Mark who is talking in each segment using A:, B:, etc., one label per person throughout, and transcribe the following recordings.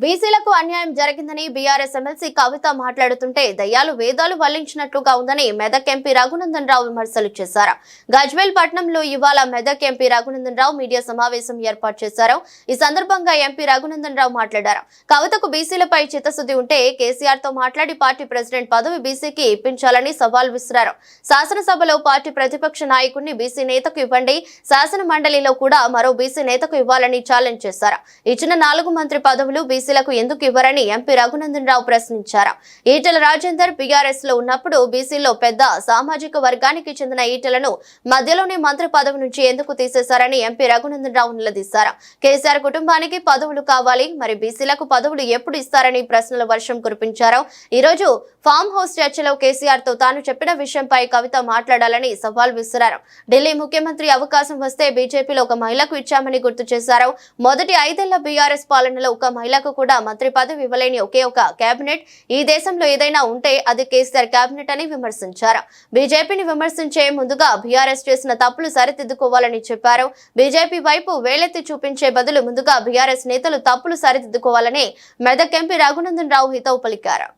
A: బీసీలకు అన్యాయం జరిగిందని బీఆర్ఎస్ ఎమ్మెల్సీ కవిత మాట్లాడుతుంటే దయ్యాలు వేదాలు వల్లించినట్లుగా ఉందని మెదక్ ఎంపీ రఘునందన్ రావు విమర్శలు చేశారు. గజ్వేల్ పట్నంలో ఇవాళ మెదక్ ఎంపీ రఘునందన్ రావు మీడియా సమావేశం ఏర్పాటు చేశారు. ఈ సందర్భంగా ఎంపీ రఘునందన్ రావు మాట్లాడారు. కవితకు బీసీలపై చిత్తశుద్ధి ఉంటే కేసీఆర్తో మాట్లాడి పార్టీ ప్రెసిడెంట్ పదవి బీసీకి ఇప్పించాలని సవాల్ విసిరారు. శాసనసభలో పార్టీ ప్రతిపక్ష నాయకుడిని బీసీ నేతకు ఇవ్వండి శాసన మండలిలో కూడా మరో బీసీ నేతకు ఇవ్వాలని ఛాలెంజ్ చేశారు. ఇచ్చిన నాలుగు మంత్రి పదవులు బీసీలకు ఎందుకు ఇవ్వరని ఎంపీ రఘునందన్ రావు ప్రశ్నించారు. ఈటెల రాజేందర్ బీఆర్ఎస్లో ఉన్నప్పుడు బీసీలో పెద్ద సామాజిక వర్గానికి చెందిన ఈటలను మధ్యలోనే మంత్రి పదవి నుంచి ఎందుకు తీసేశారని ఎంపీ రఘునందన్ రావు నిలదీశారు. కేసీఆర్ కుటుంబానికి పదవులు కావాలి మరి బీసీలకు పదవులు ఎప్పుడు ఇస్తారని ప్రశ్నల వర్షం కురిపించారు. ఈ రోజు ఫామ్ హౌస్ చర్చలో కేసీఆర్తో తాను చెప్పిన విషయంపై కవిత మాట్లాడాలని సవాల్ విసిరారు. ఢిల్లీ ముఖ్యమంత్రి అవకాశం వస్తే బీజేపీలో ఒక మహిళకు ఇచ్చామని గుర్తు చేశారు. మొదటి ఐదేళ్ళ బీఆర్ఎస్ పాలనలో ఒక మహిళకు కూడా మంత్రి పదవి ఇవ్వలేని ఒకే ఒక కేబినెట్ ఈ దేశంలో ఏదైనా ఉంటే అది కేసీఆర్ కేబినెట్ అని విమర్శించారు. బీజేపీని విమర్శించే ముందుగా బీఆర్ఎస్ చేసిన తప్పులు సరిదిద్దుకోవాలని చెప్పారు. బీజేపీ వైపు వేలెత్తి చూపించే బదులు ముందుగా బీఆర్ఎస్ నేతలు తప్పులు సరిదిద్దుకోవాలని మెదక్ ఎంపీ రఘునందన్ రావు హితవు పలికారు.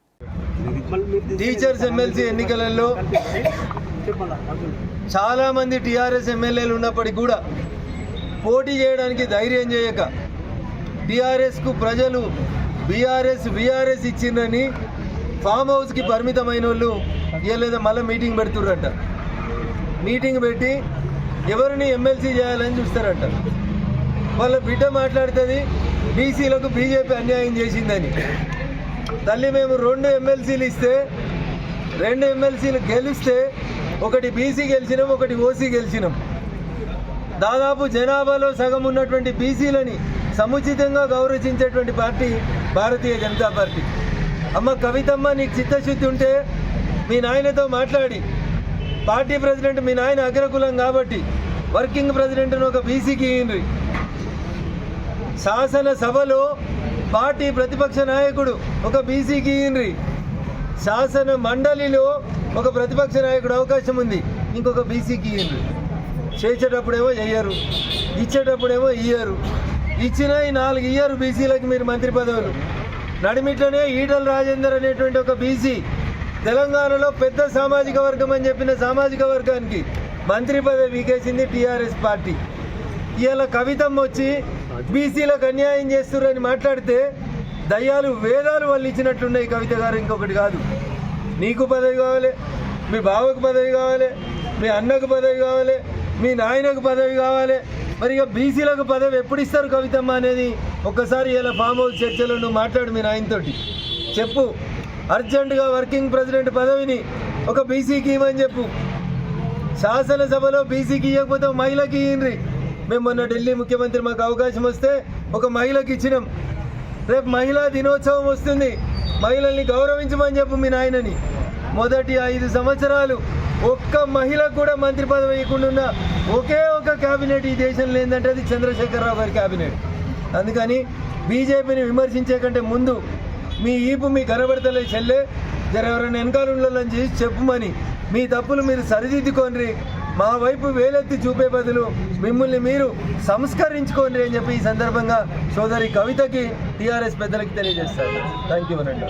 B: టీచర్స్ ఎమ్మెల్సీ ఎన్నికలలో చాలా మంది టీఆర్ఎస్ ఎమ్మెల్యేలు ఉన్నప్పటికీ కూడా పోటీ చేయడానికి ధైర్యం చేయక టీఆర్ఎస్కు ప్రజలు బీఆర్ఎస్ బీఆర్ఎస్ ఇచ్చిందని ఫామ్ హౌస్కి పరిమితమైన వాళ్ళు ఇవ్వలేదా మళ్ళీ మీటింగ్ పెడుతుర్రంట. మీటింగ్ పెట్టి ఎవరిని ఎమ్మెల్సీ చేయాలని చూస్తారంట. వాళ్ళ బిడ్డ మాట్లాడుతుంది బీసీలకు బీజేపీ అన్యాయం చేసిందని. తల్లి మేము రెండు ఎమ్మెల్సీలు ఇస్తే రెండు ఎమ్మెల్సీలు గెలిస్తే ఒకటి బీసీ గెలిచినాం ఒకటి ఓసీ గెలిచినాం. దాదాపు జనాభాలో సగం ఉన్నటువంటి బీసీలని సముచితంగా గౌరవించేటువంటి పార్టీ భారతీయ జనతా పార్టీ. అమ్మ కవితమ్మ నీకు చిత్తశుద్ధి ఉంటే మీ నాయనతో మాట్లాడి. పార్టీ ప్రెసిడెంట్ మీ నాయన అగ్రకులం కాబట్టి వర్కింగ్ ప్రెసిడెంట్ను ఒక బీసీకి ఇయ్యండి. శాసన సభలో పార్టీ ప్రతిపక్ష నాయకుడు ఒక బీసీకి ఇయ్యండి. శాసన మండలిలో ఒక ప్రతిపక్ష నాయకుడు అవకాశం ఉంది ఇంకొక బీసీకి ఇయ్యండి. చేసేటప్పుడేమో చెయ్యరు ఇచ్చేటప్పుడేమో ఇయ్యరు. ఇచ్చిన ఈ నాలుగు ఇయర్ బీసీలకు మీరు మంత్రి పదవులు. నడిమిట్లోనే ఈటల రాజేందర్ అనేటువంటి ఒక బీసీ తెలంగాణలో పెద్ద సామాజిక వర్గం అని చెప్పిన సామాజిక వర్గానికి మంత్రి పదవి వీకేసింది టీఆర్ఎస్ పార్టీ. ఇవాళ కవితం వచ్చి బీసీలకు అన్యాయం చేస్తున్నారని మాట్లాడితే దయ్యాలు వేదాలు వాళ్ళు ఇచ్చినట్లున్నాయి కవిత గారు ఇంకొకటి కాదు. నీకు పదవి కావాలి మీ బావకు పదవి కావాలి మీ అన్నకు పదవి కావాలి మీ నాయనకు పదవి కావాలి మరి ఇక బీసీలకు పదవి ఎప్పుడు ఇస్తారు కవితమ్మ అనేది ఒక్కసారి ఇలా ఫామ్ హౌస్ చర్చలో నువ్వు మాట్లాడు మీ నాయనతోటి చెప్పు. అర్జెంటుగా వర్కింగ్ ప్రెసిడెంట్ పదవిని ఒక బీసీకి ఇవ్వని చెప్పు. శాసనసభలో బీసీకి ఇవ్వకపోతే మహిళకి ఇయ్యండి. మేము మొన్న ఢిల్లీ ముఖ్యమంత్రి మాకు అవకాశం వస్తే ఒక మహిళకి ఇచ్చినాం. రేపు మహిళా దినోత్సవం వస్తుంది. మహిళల్ని గౌరవించమని చెప్పు మీ నాయనని. మొదటి ఐదు సంవత్సరాలు ఒక్క మహిళకు కూడా మంత్రి పదవి ఇవ్వకుండా ఉన్న ఒకే ఒక క్యాబినెట్ ఈ దేశంలో ఏంటంటే అది చంద్రశేఖరరావు గారి క్యాబినెట్. అందుకని బీజేపీని విమర్శించే కంటే ముందు మీ ఈపు మీ కనబడతలే చెల్లె జర ఎవరైనా వెనకాల ఉండాలని చేసి చెప్పుమని. మీ తప్పులు మీరు సరిదిద్దుకోండి. మా వైపు వేలెత్తి చూపే బదులు మిమ్మల్ని మీరు సంస్కరించుకోండి అని చెప్పి ఈ సందర్భంగా సోదరి కవితకి టీఆర్ఎస్ పెద్దలకి తెలియజేస్తారు. థ్యాంక్ యూ అనండి.